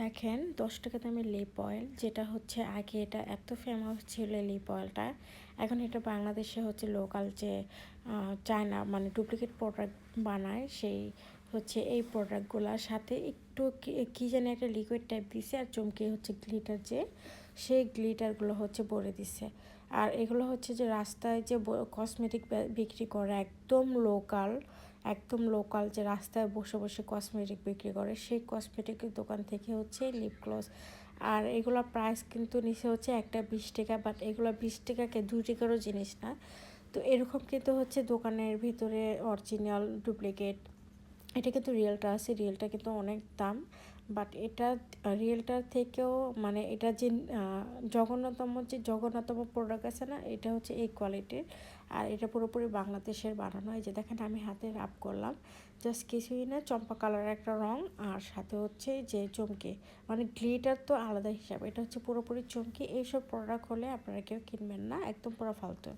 দেখেন, দশ টাকা দামের লিপ অয়েল যেটা হচ্ছে আগে এটা এত ফেমাস ছিল লিপ অয়েলটা এখন এটা বাংলাদেশে হচ্ছে লোকাল যে চায়না মানে ডুপ্লিকেট প্রোডাক্ট বানায়, সেই হচ্ছে এই প্রোডাক্টগুলোর সাথে একটু কী জানি একটা লিকুইড টাইপ দিছে আর চমকে হচ্ছে গ্লিটার যে, সেই গ্লিটারগুলো হচ্ছে ভরে দিছে। আর এগুলো হচ্ছে যে রাস্তায় যে কসমেটিক বিক্রি করে, একদম লোকাল একদম লোকাল যে রাস্তায় বসে বসে কসমেটিক বিক্রি করে, সেই কসমেটিকের দোকান থেকে হচ্ছে লিপ গ্লস আর এগুলোর প্রাইস কিন্তু নিচে হচ্ছে একটা বিশ টাকা বাট এগুলো বিশ টাকাকে দুই টাকারও জিনিস না। তো এরকম কিন্তু হচ্ছে দোকানের ভিতরে অরিজিনাল ডুপ্লিকেট এটা কিন্তু রিয়েলটা আছে, রিয়েলটা কিন্তু অনেক দাম। বাট এটা রিয়েলটার থেকেও মানে এটা যে জঘন্যতম যে জঘন্যতম প্রোডাক্ট আছে না, এটা হচ্ছে এই কোয়ালিটির আর এটা পুরোপুরি বাংলাদেশের বানানো। হয় যে দেখেন, আমি হাতে রাপ করলাম। জাস্ট কিছুই না, চম্পা কালারের একটা রং, আর সাথে হচ্ছে যে চমকে। মানে গ্লিটার তো আলাদা হিসাব। এটা হচ্ছে পুরোপুরি চমকি। এইসব প্রোডাক্ট হলে আপনারা কেউ কিনবেন না, একদম পুরো ফালতু।